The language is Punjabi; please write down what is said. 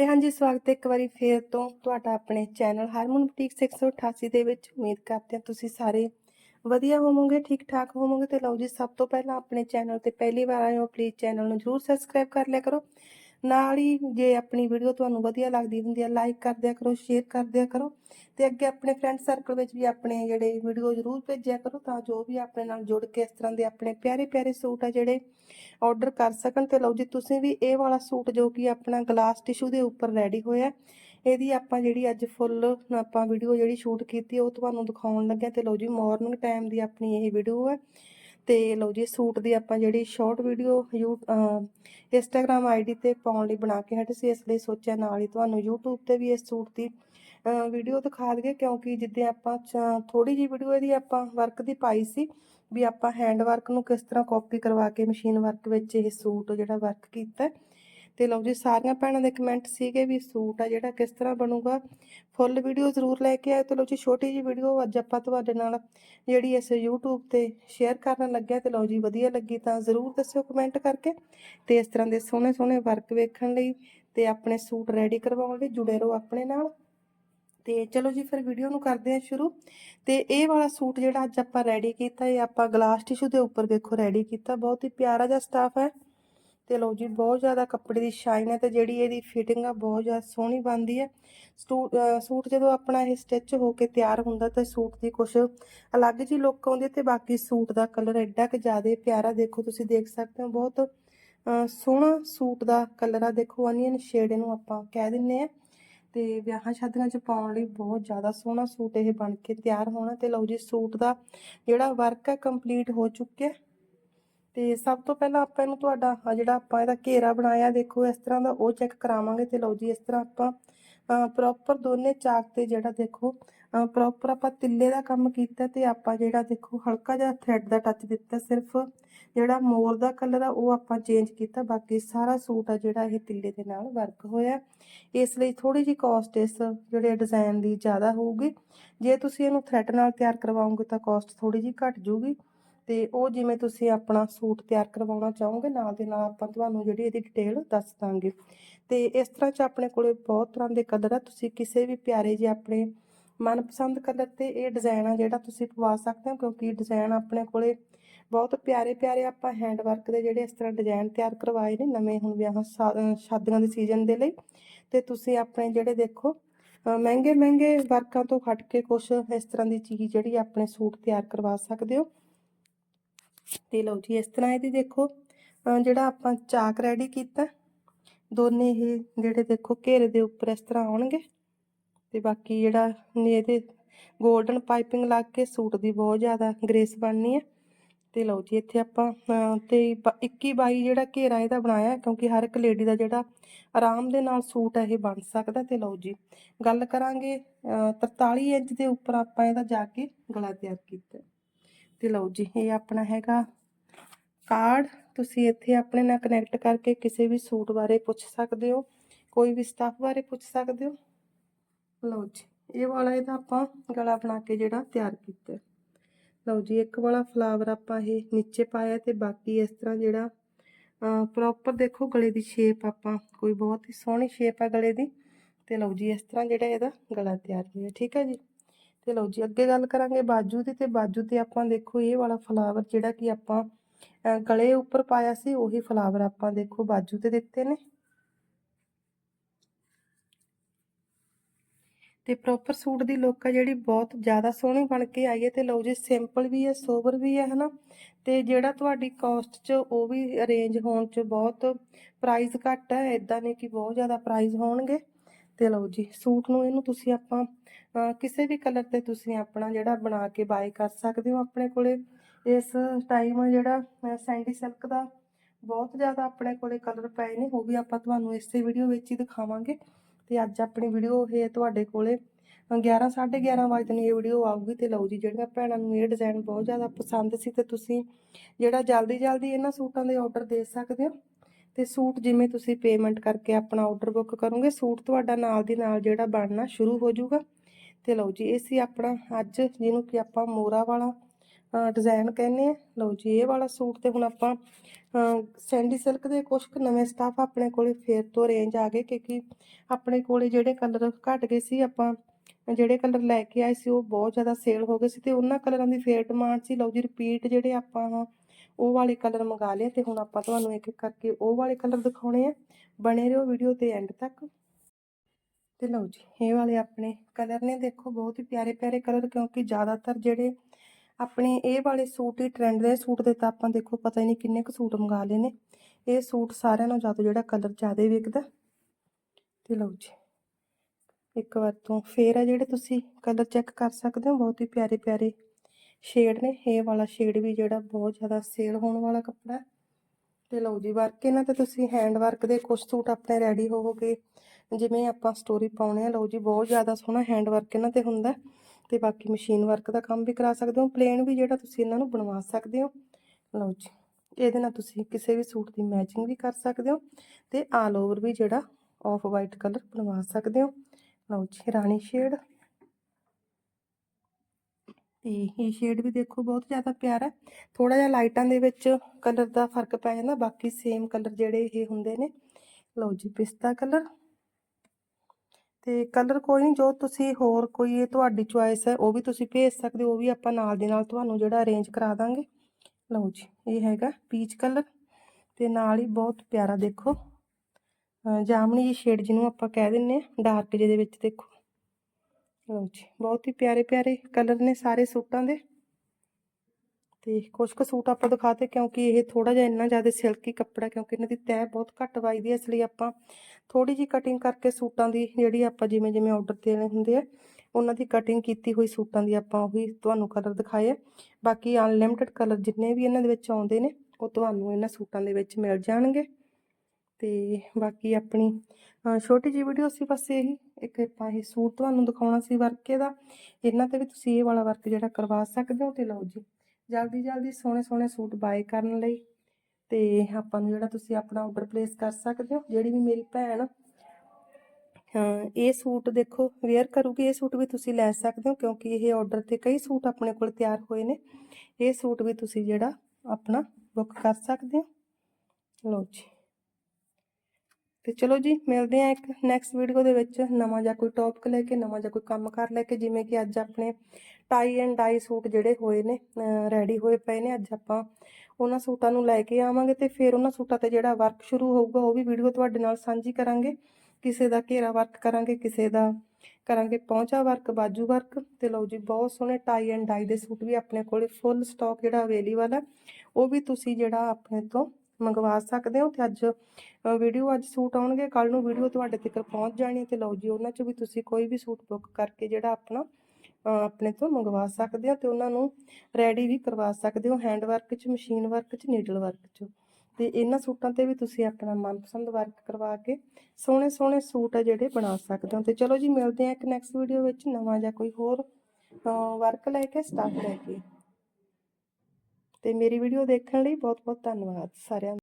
ਤੇ ਹਾਂਜੀ, ਸਵਾਗਤ ਹੈ ਇੱਕ ਵਾਰੀ ਫੇਰ ਤੋਂ ਤੁਹਾਡਾ ਆਪਣੇ ਚੈਨਲ ਹਾਰਮੋਨ ਬੁਟੀਕ 688 ਦੇ ਵਿੱਚ। ਉਮੀਦ ਕਰਦੇ ਹਾਂ ਤੁਸੀਂ ਸਾਰੇ ਵਧੀਆ ਹੋਵੋਗੇ ਠੀਕ ਠਾਕ ਹੋਵੋਗੇ ਤੇ ਲਓ ਜੀ, ਸਭ ਤੋਂ ਪਹਿਲਾਂ ਆਪਣੇ ਚੈਨਲ ਤੇ ਪਹਿਲੀ ਵਾਰ ਆਏ ਹੋ ਪਲੀਜ਼ ਚੈਨਲ ਨੂੰ ਜਰੂਰ ਸਬਸਕ੍ਰਾਈਬ ਕਰ ਲਿਆ ਕਰੋ। ਨਾਲ ਹੀ ਜੇ ਆਪਣੀ ਵੀਡੀਓ ਤੁਹਾਨੂੰ ਵਧੀਆ ਲੱਗਦੀ ਹੁੰਦੀ ਹੈ ਲਾਈਕ ਕਰ ਦਿਆ ਕਰੋ ਸ਼ੇਅਰ ਕਰ ਦਿਆ ਕਰੋ ਤੇ ਅੱਗੇ ਆਪਣੇ ਫਰੈਂਡ ਸਰਕਲ ਵਿੱਚ ਵੀ ਆਪਣੇ ਜਿਹੜੇ ਵੀਡੀਓ ਜਰੂਰ ਭੇਜਿਆ ਕਰੋ ਤਾਂ ਜੋ ਵੀ ਆਪਣੇ ਨਾਲ ਜੁੜ ਕੇ ਇਸ ਤਰ੍ਹਾਂ ਦੇ ਆਪਣੇ ਪਿਆਰੇ ਪਿਆਰੇ ਸੂਟ ਆ ਜਿਹੜੇ ਆਰਡਰ ਕਰ ਸਕਣ ਤੇ ਲਓ ਜੀ, ਤੁਸੀਂ ਵੀ ਇਹ ਵਾਲਾ ਸੂਟ ਜੋ ਕਿ ਆਪਣਾ ਗਲਾਸ ਟਿਸ਼ੂ ਦੇ ਉੱਪਰ ਰੈਡੀ ਹੋਇਆ, ਇਹਦੀ ਆਪਾਂ ਜਿਹੜੀ ਅੱਜ ਫੁੱਲ ਆਪਾਂ ਵੀਡੀਓ ਜਿਹੜੀ ਸ਼ੂਟ ਕੀਤੀ ਉਹ ਤੁਹਾਨੂੰ ਦਿਖਾਉਣ ਲੱਗਿਆ ਤੇ ਲਓ ਜੀ ਮਾਰਨਿੰਗ ਟਾਈਮ ਦੀ ਆਪਣੀ ਇਹ ਵੀਡੀਓ ਹੈ ਤੇ ਲਓ ਜੀ, ਸੂਟ ਦੀ ਆਪਾਂ ਜਿਹੜੀ ਸ਼ਾਰਟ ਵੀਡੀਓ ਯੂ ਇੰਸਟਾਗ੍ਰam ਆਈਡੀ ਤੇ ਪਾਉਣ ਲਈ ਬਣਾ ਕੇ ਹਟੇ ਸੀ, ਇਸ ਲਈ ਸੋਚਿਆ ਨਾਲ ਹੀ ਤੁਹਾਨੂੰ YouTube ਤੇ ਵੀ ਇਸ ਸੂਟ ਦੀ ਵੀਡੀਓ ਦਿਖਾ ਦਈਏ, ਕਿਉਂਕਿ ਜਿੱਦੇ ਆਪਾਂ ਥੋੜੀ ਜੀ ਵੀਡੀਓ ਇਹਦੀ ਆਪਾਂ ਵਰਕ ਦੀ ਪਾਈ ਸੀ ਵੀ ਆਪਾਂ ਹੈਂਡ ਵਰਕ ਨੂੰ ਕਿਸ ਤਰ੍ਹਾਂ ਕਾਪੀ ਕਰਵਾ ਕੇ ਮਸ਼ੀਨ ਵਰਕ ਵਿੱਚ ਇਹ ਸੂਟ ਜਿਹੜਾ ਵਰਕ ਕੀਤਾ ਤੇ ਲਓ ਜੀ, ਸਾਰੀਆਂ ਭੈਣਾਂ ਦੇ ਕਮੈਂਟ ਸੀਗੇ ਵੀ ਸੂਟ ਆ ਜਿਹੜਾ ਕਿਸ ਤਰ੍ਹਾਂ ਬਣੂਗਾ। ਫੁੱਲ ਵੀਡੀਓ ਜ਼ਰੂਰ ਲੈ ਕੇ ਆਏ ਤੇ ਲਓ ਜੀ, ਛੋਟੀ ਜੀ ਵੀਡੀਓ ਅੱਜ ਆਪਾਂ ਤੁਹਾਡੇ ਨਾਲ ਜਿਹੜੀ ਇਸ YouTube ਤੇ ਸ਼ੇਅਰ ਕਰਨ ਲੱਗਿਆ ਤੇ ਲਓ ਜੀ, ਵਧੀਆ ਲੱਗੀ ਤਾਂ ਜ਼ਰੂਰ ਦੱਸਿਓ ਕਮੈਂਟ ਕਰਕੇ ਤੇ ਇਸ ਤਰ੍ਹਾਂ ਦੇ ਸੋਹਣੇ ਸੋਹਣੇ ਵਰਕ ਵੇਖਣ ਲਈ ਤੇ ਆਪਣੇ ਸੂਟ ਰੈਡੀ ਕਰਵਾਉਣ ਲਈ ਜੁੜੇ ਰਹੋ ਆਪਣੇ ਨਾਲ। ਤੇ ਚਲੋ ਜੀ, ਫਿਰ ਵੀਡੀਓ ਨੂੰ ਕਰਦੇ ਹਾਂ ਸ਼ੁਰੂ। ਤੇ ਇਹ ਵਾਲਾ ਸੂਟ ਜਿਹੜਾ ਅੱਜ ਆਪਾਂ ਰੈਡੀ ਕੀਤਾ, ਇਹ ਆਪਾਂ ਗਲਾਸ ਟਿਸ਼ੂ ਦੇ ਉੱਪਰ ਵੇਖੋ ਰੈਡੀ ਕੀਤਾ। ਬਹੁਤ ਹੀ ਪਿਆਰਾ ਜਿਹਾ ਸਟਾਫ ਹੈ। ਤੇ ਲਓ ਜੀ, ਬਹੁਤ ਜ਼ਿਆਦਾ ਕੱਪੜੇ ਦੀ ਸ਼ਾਈਨ ਹੈ ਤੇ ਜਿਹੜੀ ਇਹਦੀ ਫਿਟਿੰਗ ਆ ਬਹੁਤ ਜ਼ਿਆਦਾ ਸੋਹਣੀ ਬਣਦੀ ਹੈ। ਸੂਟ ਜਦੋਂ ਆਪਣਾ ਇਹ ਸਟਿਚ ਹੋ ਕੇ ਤਿਆਰ ਹੁੰਦਾ ਤਾਂ ਸੂਟ ਦੀ ਕੁਝ ਅਲੱਗ ਜੀ ਲੁੱਕ ਆਉਂਦੀ ਤੇ ਬਾਕੀ ਸੂਟ ਦਾ ਕਲਰ ਐਡਾ ਕਿ ਜ਼ਿਆਦਾ ਪਿਆਰਾ ਦੇਖੋ ਤੁਸੀਂ ਦੇਖ ਸਕਦੇ ਹੋ, ਬਹੁਤ ਸੋਹਣਾ ਸੂਟ ਦਾ ਕਲਰ ਆ। ਦੇਖੋ ਅਨੀਅਨ ਸ਼ੇਡ ਇਹਨੂੰ ਆਪਾਂ ਕਹਿ ਦਿੰਨੇ ਆ ਤੇ ਵਿਆਹਾਂ ਸ਼ਾਦੀਆਂ 'ਚ ਪਾਉਣ ਲਈ ਬਹੁਤ ਜ਼ਿਆਦਾ ਸੋਹਣਾ ਸੂਟ ਇਹ ਬਣ ਕੇ ਤਿਆਰ ਹੋਣਾ ਤੇ ਲਓ ਜੀ, ਸੂਟ ਦਾ ਜਿਹੜਾ ਵਰਕ ਹੈ ਕੰਪਲੀਟ ਹੋ ਚੁੱਕਿਆ। ਤੇ ਸਭ ਤੋਂ ਪਹਿਲਾਂ ਆਪਾਂ ਇਹਨੂੰ ਤੁਹਾਡਾ ਜਿਹੜਾ ਆਪਾਂ ਇਹਦਾ ਘੇਰਾ ਬਣਾਇਆ, ਦੇਖੋ ਇਸ ਤਰ੍ਹਾਂ ਦਾ ਉਹ ਚੈੱਕ ਕਰਾਵਾਂਗੇ ਤੇ ਲਓ ਜੀ, ਇਸ ਤਰ੍ਹਾਂ ਆਪਾਂ ਪ੍ਰੋਪਰ ਦੋਨੇ ਚਾਕ ਤੇ ਜਿਹੜਾ ਦੇਖੋ ਪ੍ਰੋਪਰ ਆਪਾਂ ਤਿੱਲੇ ਦਾ ਕੰਮ ਕੀਤਾ ਤੇ ਆਪਾਂ ਜਿਹੜਾ ਦੇਖੋ ਹਲਕਾ ਜਿਹਾ ਥ੍ਰੈਡ ਦਾ ਟੱਚ ਦਿੱਤਾ, ਸਿਰਫ ਜਿਹੜਾ ਮੋਰ ਦਾ ਕਲਰ ਆ, ਉਹ ਆਪਾਂ ਚੇਂਜ ਕੀਤਾ, ਬਾਕੀ ਸਾਰਾ ਸੂਟ ਆ ਜਿਹੜਾ ਇਹ ਤਿੱਲੇ ਦੇ ਨਾਲ ਵਰਕ ਹੋਇਆ। ਇਸ ਲਈ ਥੋੜੀ ਜੀ ਕਾਸਟ ਇਸ ਜਿਹੜੇ ਡਿਜ਼ਾਈਨ ਦੀ ਜ਼ਿਆਦਾ ਹੋਊਗੀ। ਜੇ ਤੁਸੀਂ ਇਹਨੂੰ ਥ੍ਰੈਡ ਨਾਲ ਤਿਆਰ ਕਰਵਾਓਗੇ ਤਾਂ ਕਾਸਟ ਥੋੜੀ ਜੀ ਘਟ ਜੂਗੀ ਤੇ ਉਹ ਜਿਵੇਂ ਤੁਸੀਂ ਆਪਣਾ ਸੂਟ ਤਿਆਰ ਕਰਵਾਉਣਾ ਚਾਹੋਗੇ, ਨਾਲ ਦੇ ਨਾਲ ਆਪਾਂ ਤੁਹਾਨੂੰ ਜਿਹੜੀ ਇਹਦੀ ਡਿਟੇਲ ਦੱਸ ਦਾਂਗੇ। ਤੇ ਇਸ ਤਰ੍ਹਾਂ ਚ ਆਪਣੇ ਕੋਲੇ ਬਹੁਤ ਤਰ੍ਹਾਂ ਦੇ ਕਲਰ ਆ। ਤੁਸੀਂ ਕਿਸੇ ਵੀ ਪਿਆਰੇ ਜੇ ਆਪਣੇ ਮਨਪਸੰਦ ਕਲਰ ਤੇ ਇਹ ਡਿਜ਼ਾਈਨ ਆ ਜਿਹੜਾ ਤੁਸੀਂ ਪਵਾ ਸਕਦੇ ਹੋ, ਕਿਉਂਕਿ ਡਿਜ਼ਾਈਨ ਆਪਣੇ ਕੋਲੇ ਬਹੁਤ ਪਿਆਰੇ ਪਿਆਰੇ ਆਪਾਂ ਹੈਂਡ ਵਰਕ ਦੇ ਜਿਹੜੇ ਇਸ ਤਰ੍ਹਾਂ ਡਿਜ਼ਾਈਨ ਤਿਆਰ ਕਰਵਾਏ ਨੇ ਨਵੇਂ ਹੁਣ ਵਿਆਹ ਸ਼ਾਦੀਆਂ ਦੇ ਸੀਜ਼ਨ ਦੇ ਲਈ। ਤੇ ਤੁਸੀਂ ਆਪਣੇ ਜਿਹੜੇ ਦੇਖੋ ਮਹਿੰਗੇ ਮਹਿੰਗੇ ਵਰਕਾਂ ਤੋਂ ਹਟ ਕੇ ਕੁਝ ਇਸ ਤਰ੍ਹਾਂ ਦੀ ਚੀਜ਼ ਜਿਹੜੀ ਆਪਣੇ ਸੂਟ ਤਿਆਰ ਕਰਵਾ ਸਕਦੇ ਹੋ। ਤੇ ਲਓ ਜੀ, ਇਸ ਤਰ੍ਹਾਂ ਇਹਦੀ ਦੇਖੋ ਜਿਹੜਾ ਆਪਾਂ ਚਾਕ ਰੈਡੀ ਕੀਤਾ, ਦੋਨੇ ਇਹ ਜਿਹੜੇ ਦੇਖੋ ਘੇਰੇ ਦੇ ਉੱਪਰ ਇਸ ਤਰ੍ਹਾਂ ਆਉਣਗੇ। ਤੇ ਬਾਕੀ ਜਿਹੜਾ ਇਹਦੇ 골ਡਨ ਪਾਈਪਿੰਗ ਲੱਗ ਕੇ ਸੂਟ ਦੀ ਬਹੁਤ ਜ਼ਿਆਦਾ ਗ੍ਰੇਸ ਬਣਨੀ ਹੈ। ਤੇ ਲਓ ਜੀ, ਇੱਥੇ ਆਪਾਂ ਤੇ 21 22 ਜਿਹੜਾ ਘੇਰਾ ਇਹਦਾ ਬਣਾਇਆ, ਕਿਉਂਕਿ ਹਰ ਇੱਕ ਲੇਡੀ ਦਾ ਜਿਹੜਾ ਆਰਾਮ ਦੇ ਨਾਲ ਸੂਟ ਇਹ ਬਣ ਸਕਦਾ। ਤੇ ਲਓ ਜੀ, ਗੱਲ ਕਰਾਂਗੇ 43 ਇੰਚ ਦੇ ਉੱਪਰ ਆਪਾਂ ਇਹਦਾ ਜਾ ਕੇ ਗਲਾ ਤਿਆਰ ਕੀਤਾ। ਤੇ ਲਓ ਜੀ, ਇਹ ਆਪਣਾ ਹੈਗਾ ਕਾਰਡ ਤੁਸੀਂ ਇੱਥੇ ਆਪਣੇ ਨਾਲ ਕਨੈਕਟ ਕਰਕੇ ਕਿਸੇ ਵੀ ਸੂਟ ਬਾਰੇ ਪੁੱਛ ਸਕਦੇ ਹੋ। ਕੋਈ ਵੀ ਸਟਾਫ ਬਾਰੇ ਪੁੱਛ ਸਕਦੇ ਹੋ। ਲਓ ਜੀ, ਇਹ ਵਾਲਾ ਇਹਦਾ ਆਪਾਂ ਗਲਾ ਬਣਾ ਕੇ ਜਿਹੜਾ ਤਿਆਰ ਕੀਤਾ। ਲਓ ਜੀ, ਇੱਕ ਵਾਲਾ ਫਲਾਵਰ ਆਪਾਂ ਇਹ ਨੀਚੇ ਪਾਇਆ ਤੇ ਬਾਕੀ ਇਸ ਤਰ੍ਹਾਂ ਜਿਹੜਾ ਪ੍ਰੋਪਰ ਦੇਖੋ ਗਲੇ ਦੀ ਸ਼ੇਪ ਆਪਾਂ, ਕੋਈ ਬਹੁਤ ਹੀ ਸੋਹਣੀ ਸ਼ੇਪ ਆ ਗਲੇ ਦੀ। ਤੇ ਲਓ ਜੀ, ਇਸ ਤਰ੍ਹਾਂ ਜਿਹੜਾ ਇਹਦਾ ਗਲਾ ਤਿਆਰ ਹੋਇਆ, ਠੀਕ ਹੈ ਜੀ? ਤੇ ਲਓ ਜੀ, ਅੱਗੇ ਗੱਲ ਕਰਾਂਗੇ ਬਾਜੂ ਦੀ ਤੇ ਬਾਜੂ ਤੇ ਆਪਾਂ ਦੇਖੋ ਇਹ ਵਾਲਾ ਫਲਾਵਰ ਜਿਹੜਾ ਕਿ ਆਪਾਂ ਗਲੇ ਉੱਪਰ ਪਾਇਆ ਸੀ, ਉਹੀ ਫਲਾਵਰ ਆਪਾਂ ਦੇਖੋ ਬਾਜੂ ਤੇ ਦਿੱਤੇ ਨੇ। ਤੇ ਪ੍ਰੋਪਰ ਸੂਟ ਦੀ ਲੁੱਕ ਆ ਜਿਹੜੀ ਬਹੁਤ ਜ਼ਿਆਦਾ ਸੋਹਣੀ ਬਣ ਕੇ ਆਈ ਹੈ ਤੇ ਲਓ ਜੀ ਸਿੰਪਲ ਵੀ ਹੈ ਸੋਬਰ ਵੀ ਹੈ, ਹਨਾ? ਤੇ ਜਿਹੜਾ ਤੁਹਾਡੀ ਕਾਸਟ 'ਚ ਉਹ ਵੀ ਅਰੇਂਜ ਹੋਣ 'ਚ ਬਹੁਤ ਪ੍ਰਾਈਸ ਘੱਟ ਹੈ ਇਦਾਂ ਨਹੀਂ ਕਿ ਬਹੁਤ ਜ਼ਿਆਦਾ ਪ੍ਰਾਈਸ ਹੋਣਗੇ। ਤੇ ਲਓ ਜੀ, ਸੂਟ ਨੂੰ ਇਹਨੂੰ ਤੁਸੀਂ ਆਪਾਂ ਕਿਸੇ ਵੀ ਕਲਰ ਤੇ ਤੁਸੀਂ ਆਪਣਾ ਜਿਹੜਾ ਬਣਾ ਕੇ ਬਾਏ ਕਰ ਸਕਦੇ ਹੋ ਆਪਣੇ ਕੋਲੇ। ਇਸ ਟਾਈਮ ਜਿਹੜਾ ਸੈਂਡੀ ਸਿਲਕ ਦਾ ਬਹੁਤ ਜ਼ਿਆਦਾ ਆਪਣੇ ਕੋਲੇ ਕਲਰ ਪਏ ਨੇ, ਉਹ ਵੀ ਆਪਾਂ ਤੁਹਾਨੂੰ ਇਸੇ ਵੀਡੀਓ ਵਿੱਚ ਹੀ ਦਿਖਾਵਾਂਗੇ। ਤੇ ਅੱਜ ਆਪਣੀ ਵੀਡੀਓ ਇਹ ਤੁਹਾਡੇ ਕੋਲੇ 11 11:30 ਵਜੇ ਨੂੰ ਇਹ ਵੀਡੀਓ ਆਊਗੀ। ਤੇ ਲਓ ਜੀ, ਜਿਹੜੀਆਂ ਭੈਣਾਂ ਨੂੰ ਇਹ ਡਿਜ਼ਾਈਨ ਬਹੁਤ ਜ਼ਿਆਦਾ ਪਸੰਦ ਸੀ, ਤੇ ਤੁਸੀਂ ਜਿਹੜਾ ਜਲਦੀ ਜਲਦੀ ਇਹਨਾਂ ਸੂਟਾਂ ਦੇ ਆਰਡਰ ਦੇ ਸਕਦੇ ਹੋ। ਤੇ ਸੂਟ ਜਿਵੇਂ ਤੁਸੀਂ ਪੇਮੈਂਟ ਕਰਕੇ ਆਪਣਾ ਆਰਡਰ ਬੁੱਕ ਕਰੋਗੇ, ਸੂਟ ਤੁਹਾਡਾ ਨਾਲ ਦੀ ਨਾਲ ਜਿਹੜਾ ਬਣਨਾ ਸ਼ੁਰੂ ਹੋ ਜਾਊਗਾ। ਤੇ ਲਓ ਜੀ, ਇਹ ਸੀ ਆਪਣਾ ਅੱਜ, ਜਿਹਨੂੰ ਕਿ ਆਪਾਂ ਮੋਰਾ ਵਾਲਾ ਡਿਜ਼ਾਈਨ ਕਹਿੰਦੇ ਆ। ਲਓ ਜੀ, ਇਹ ਵਾਲਾ ਸੂਟ ਤੇ ਹੁਣ ਆਪਾਂ ਸੈਂਡੀ ਸਿਲਕ ਦੇ ਕੁਝ ਕੁ ਨਵੇਂ ਸਟਾਫ ਆਪਣੇ ਕੋਲੇ ਫੇਰ ਤੋਂ ਰੇਂਜ ਆ ਗਏ, ਕਿਉਂਕਿ ਆਪਣੇ ਕੋਲੇ ਜਿਹੜੇ ਕਲਰ ਘਟ ਗਏ ਸੀ, ਆਪਾਂ ਜਿਹੜੇ ਕਲਰ ਲੈ ਕੇ ਆਏ ਸੀ, ਉਹ ਬਹੁਤ ਜ਼ਿਆਦਾ ਸੇਲ ਹੋ ਗਏ ਸੀ ਤੇ ਉਹਨਾਂ ਕਲਰਾਂ ਦੀ ਫੇਰ ਡਿਮਾਂਡ ਸੀ। ਲਓ ਜੀ ਰਿਪੀਟ ਜਿਹੜੇ ਆਪਾਂ ਉਹ ਵਾਲੇ ਕਲਰ ਮੰਗਾ ਲਏ ਤੇ ਹੁਣ ਆਪਾਂ ਤੁਹਾਨੂੰ ਇੱਕ ਇੱਕ ਕਰਕੇ ਉਹ ਵਾਲੇ ਕਲਰ ਦਿਖਾਉਣੇ ਆ। ਬਣੇ ਰਹੋ ਵੀਡੀਓ ਤੇ ਐਂਡ ਤੱਕ। ਤੇ ਲਓ ਜੀ, ਇਹ ਵਾਲੇ ਆਪਣੇ ਕਲਰ ਨੇ। ਦੇਖੋ, ਬਹੁਤ ਹੀ ਪਿਆਰੇ ਪਿਆਰੇ ਕਲਰ ਕਿਉਂਕਿ ਜ਼ਿਆਦਾਤਰ ਜਿਹੜੇ ਆਪਣੇ ਇਹ ਵਾਲੇ ਸੂਟ ਹੀ ਟ੍ਰੈਂਡ ਦੇ ਸੂਟ ਦੇ ਤਾਂ ਆਪਾਂ ਦੇਖੋ ਪਤਾ ਹੀ ਨਹੀਂ ਕਿੰਨੇ ਕੁ ਸੂਟ ਮੰਗਾ ਲਏ ਨੇ। ਇਹ ਸੂਟ ਸਾਰਿਆਂ ਨਾਲੋਂ ਜ਼ਿਆਦਾ ਜਿਹੜਾ ਕਲਰ ਜ਼ਿਆਦਾ ਵਿਕਦਾ। ਤੇ ਲਓ ਜੀ, ਇੱਕ ਵਾਰ ਤੋਂ ਫੇਰ ਆ ਜਿਹੜੇ ਤੁਸੀਂ ਕਲਰ ਚੈੱਕ ਕਰ ਸਕਦੇ ਹੋ, ਬਹੁਤ ਹੀ ਪਿਆਰੇ ਪਿਆਰੇ ਸ਼ੇਡ ਨੇ। ਇਹ ਵਾਲਾ ਸ਼ੇਡ ਵੀ ਜਿਹੜਾ ਬਹੁਤ ਜ਼ਿਆਦਾ ਸੇਲ ਹੋਣ ਵਾਲਾ ਕੱਪੜਾ ਹੈ। ਤੇ ਲਓ ਜੀ ਵਰਕ ਇਹਨਾਂ ਤੇ ਤੁਸੀਂ ਹੈਂਡ ਵਰਕ ਦੇ ਕੁਝ ਸੂਟ ਆਪਣੇ ਰੈਡੀ ਹੋਵੋਗੇ ਜਿਵੇਂ ਆਪਾਂ ਸਟੋਰੀ ਪਾਉਣੇ ਆ। ਲਓ ਜੀ, ਬਹੁਤ ਜ਼ਿਆਦਾ ਸੋਹਣਾ ਹੈਂਡ ਵਰਕ ਇਹਨਾਂ ਤੇ ਹੁੰਦਾ। ਤੇ ਬਾਕੀ ਮਸ਼ੀਨ ਵਰਕ ਦਾ ਕੰਮ ਵੀ ਕਰਾ ਸਕਦੇ ਹੋ ਪਲੇਨ ਵੀ ਜਿਹੜਾ ਤੁਸੀਂ ਇਹਨਾਂ ਨੂੰ ਬਣਵਾ ਸਕਦੇ ਹੋ। ਲਓ ਜੀ, ਇਹਦੇ ਨਾਲ ਤੁਸੀਂ ਕਿਸੇ ਵੀ ਸੂਟ ਦੀ ਮੈਚਿੰਗ ਵੀ ਕਰ ਸਕਦੇ ਹੋ ਤੇ ਆਲ ਓਵਰ ਵੀ ਜਿਹੜਾ ਆਫ ਵਾਈਟ ਕਲਰ ਬਣਵਾ ਸਕਦੇ ਹੋ। ਲਓ ਜੀ, ਰਾਣੀ ਸ਼ੇਡ ਤੇ ਇਹ ਸ਼ੇਡ ਵੀ ਦੇਖੋ ਬਹੁਤ ਜ਼ਿਆਦਾ ਪਿਆਰਾ ਹੈ। ਥੋੜਾ ਜਿਹਾ ਲਾਈਟਾਂ ਦੇ ਵਿੱਚ ਕਲਰ ਦਾ ਫ਼ਰਕ ਪੈ ਜਾਂਦਾ, ਬਾਕੀ ਸੇਮ ਕਲਰ ਜਿਹੜੇ ਇਹ ਹੁੰਦੇ ਨੇ। ਲਓ ਜੀ, ਪਿਸਤਾ ਕਲਰ ਤੇ ਕਲਰ ਕੋਈ ਨਹੀਂ ਜੋ ਤੁਸੀਂ ਹੋਰ ਕੋਈ ਇਹ ਤੁਹਾਡੀ ਚੁਆਇਸ ਹੈ, ਉਹ ਵੀ ਤੁਸੀਂ ਭੇਜ ਸਕਦੇ ਹੋ, ਉਹ ਵੀ ਆਪਾਂ ਨਾਲ ਦੇ ਨਾਲ ਤੁਹਾਨੂੰ ਜਿਹੜਾ ਅਰੇਂਜ ਕਰਾ ਦਾਂਗੇ। ਲਓ ਜੀ, ਇਹ ਹੈਗਾ ਪੀਚ ਕਲਰ ਤੇ ਨਾਲ ਹੀ ਬਹੁਤ ਪਿਆਰਾ ਦੇਖੋ। ਜਾਮਣੀ ਜੀ ਸ਼ੇਡ ਜਿਹਨੂੰ ਆਪਾਂ ਕਹਿ ਦਿੰਨੇ ਆ ਡਾਰਕ ਜਿਹੇ ਦੇ ਵਿੱਚ ਦੇਖੋ। ਲਓ ਜੀ, ਬਹੁਤ ਹੀ ਪਿਆਰੇ ਪਿਆਰੇ ਕਲਰ ਨੇ ਸਾਰੇ ਸੂਟਾਂ ਦੇ। ਤੇ ਕੁਝ ਕੁ ਸੂਟ ਆਪਾਂ ਦਿਖਾਤੇ ਕਿਉਂਕਿ ਇਹ ਥੋੜਾ ਜਿਹਾ ਇੰਨਾ ਜ਼ਿਆਦਾ ਸਿਲਕੀ ਕੱਪੜਾ ਕਿਉਂਕਿ ਇਹਨਾਂ ਦੀ ਤੈਅ ਬਹੁਤ ਘੱਟ ਵੱਜਦੀ ਹੈ, ਇਸ ਲਈ ਆਪਾਂ ਥੋੜੀ ਜੀ ਕਟਿੰਗ ਕਰਕੇ ਸੂਟਾਂ ਦੀ ਜਿਹੜੀ ਆਪਾਂ ਜਿਵੇਂ ਜਿਵੇਂ ਆਰਡਰ ਦੇਣੇ ਹੁੰਦੇ ਆ, ਉਹਨਾਂ ਦੀ ਕਟਿੰਗ ਕੀਤੀ ਹੋਈ ਸੂਟਾਂ ਦੀ ਆਪਾਂ ਉਹੀ ਤੁਹਾਨੂੰ ਕਲਰ ਦਿਖਾਏ ਬਾਕੀ ਅਨਲਿਮਿਟਿਡ ਕਲਰ ਜਿੰਨੇ ਵੀ ਇਹਨਾਂ ਦੇ ਵਿੱਚ ਆਉਂਦੇ ਨੇ, ਉਹ ਤੁਹਾਨੂੰ ਇਹਨਾਂ ਸੂਟਾਂ ਦੇ ਵਿੱਚ ਮਿਲ ਜਾਣਗੇ। ਤੇ ਬਾਕੀ ਆਪਣੀ ਛੋਟੀ ਜਿਹੀ ਵੀਡੀਓ ਸੀ ਬਸ ਇਹੀ, ਇੱਕ ਆਪਾਂ ਇਹ ਸੂਟ ਤੁਹਾਨੂੰ ਦਿਖਾਉਣਾ ਸੀ ਵਰਕੇ ਦਾ। ਇਹਨਾਂ ਤੇ ਵੀ ਤੁਸੀਂ ਇਹ ਵਾਲਾ ਵਰਕ ਜਿਹੜਾ ਕਰਵਾ ਸਕਦੇ ਹੋ ਤੇ ਲਓ ਜੀ। ਜਲਦੀ ਜਲਦੀ ਸੋਹਣੇ ਸੋਹਣੇ ਸੂਟ ਬਾਏ ਕਰਨ ਲਈ ਤੇ ਆਪਾਂ ਨੂੰ ਜਿਹੜਾ ਤੁਸੀਂ ਆਪਣਾ ਆਰਡਰ ਪਲੇਸ ਕਰ ਸਕਦੇ ਹੋ, ਜਿਹੜੀ ਵੀ ਮੇਰੀ ਭੈਣ ਇਹ ਸੂਟ ਦੇਖੋ ਵੇਅਰ ਕਰੂਗੀ, ਇਹ ਸੂਟ ਵੀ ਤੁਸੀਂ ਲੈ ਸਕਦੇ ਹੋ, ਕਿਉਂਕਿ ਇਹ ਆਰਡਰ ਤੇ ਕਈ ਸੂਟ ਆਪਣੇ ਕੋਲ ਤਿਆਰ ਹੋਏ ਨੇ। ਇਹ ਸੂਟ ਵੀ ਤੁਸੀਂ ਜਿਹੜਾ ਆਪਣਾ ਬੁੱਕ ਕਰ ਸਕਦੇ ਹੋ। ਲਓ ਜੀ। ਤੇ ਚਲੋ ਜੀ, ਮਿਲਦੇ ਆ ਇੱਕ ਨੈਕਸਟ ਵੀਡੀਓ ਦੇ ਵਿੱਚ। ਨਵਾਂ ਜਾਂ ਕੋਈ ਟੌਪਿਕ ਲੈ ਕੇ, ਨਵਾਂ ਜਾਂ ਕੋਈ ਕੰਮ ਕਰ ਲੈ ਕੇ, ਜਿਵੇਂ ਕਿ ਅੱਜ ਆਪਣੇ ਟਾਈ ਐਂਡ ਡਾਈ ਸੂਟ ਜਿਹੜੇ ਹੋਏ ਨੇ ਰੈਡੀ ਹੋਏ ਪਏ ਨੇ, ਅੱਜ ਆਪਾਂ ਉਹਨਾਂ ਸੂਟਾਂ ਨੂੰ ਲੈ ਕੇ ਆਵਾਂਗੇ ਤੇ ਫਿਰ ਉਹਨਾਂ ਸੂਟਾਂ ਤੇ ਜਿਹੜਾ ਵਰਕ ਸ਼ੁਰੂ ਹੋਊਗਾ, ਉਹ ਵੀ ਵੀਡੀਓ ਤੁਹਾਡੇ ਨਾਲ ਸਾਂਝੀ ਕਰਾਂਗੇ। ਕਿਸੇ ਦਾ ਘੇਰਾ ਵਰਕ ਕਰਾਂਗੇ, ਕਿਸੇ ਦਾ ਕਰਾਂਗੇ ਪਹੁੰਚਾ ਵਰਕ ਬਾਜੂ ਵਰਕ ਤੇ ਲਓ ਜੀ, ਬਹੁਤ ਸੋਹਣੇ ਟਾਈ ਐਂਡ ਡਾਈ ਦੇ ਸੂਟ ਵੀ ਆਪਣੇ ਕੋਲੇ ਫੁੱਲ ਸਟਾਕ ਜਿਹੜਾ ਅਵੇਲੇਬਲ ਹੈ ਉਹ ਵੀ ਤੁਸੀਂ ਜਿਹੜਾ ਆਪਣੇ ਤੋਂ ਮੰਗਵਾ ਸਕਦੇ ਹੋ ਤੇ ਅੱਜ ਵੀਡੀਓ ਅੱਜ ਸੂਟ ਆਉਣਗੇ ਕੱਲ ਨੂੰ ਵੀਡੀਓ ਤੁਹਾਡੇ ਤੱਕ ਪਹੁੰਚ ਜਾਣੀ ਤੇ ਲਓ ਜੀ, ਉਹਨਾਂ ਚੋਂ ਵੀ ਤੁਸੀਂ ਕੋਈ ਵੀ ਸੂਟ ਬੁੱਕ ਕਰਕੇ ਜਿਹੜਾ ਆਪਣਾ ਆਪਣੇ ਤੋਂ ਮੰਗਵਾ ਸਕਦੇ ਹੋ ਤੇ ਉਹਨਾਂ ਨੂੰ ਰੈਡੀ ਵੀ ਕਰਵਾ ਸਕਦੇ ਹੋ ਹੈਂਡ ਵਰਕ 'ਚ ਮਸ਼ੀਨ ਵਰਕ 'ਚ ਨੀਡਲ ਵਰਕ 'ਚ। ਤੇ ਇਹਨਾਂ ਸੂਟਾਂ ਤੇ ਵੀ ਤੁਸੀਂ ਆਪਣਾ ਮਨਪਸੰਦ ਵਰਕ ਕਰਵਾ ਕੇ ਸੋਹਣੇ ਸੋਹਣੇ ਸੂਟ ਆ ਜਿਹੜੇ ਬਣਾ ਸਕਦੇ ਹੋ। ਤੇ ਚਲੋ ਜੀ, ਮਿਲਦੇ ਆ ਇੱਕ ਨੈਕਸਟ ਵੀਡੀਓ ਵਿੱਚ, ਨਵਾਂ ਜਾਂ ਕੋਈ ਹੋਰ ਵਰਕ ਲੈ ਕੇ ਸਟਾਫ ਲੈ ਕੇ। ਤੇ ਮੇਰੀ ਵੀਡੀਓ ਦੇਖਣ ਲਈ ਬਹੁਤ ਬਹੁਤ ਧੰਨਵਾਦ ਸਾਰਿਆਂ ਦਾ।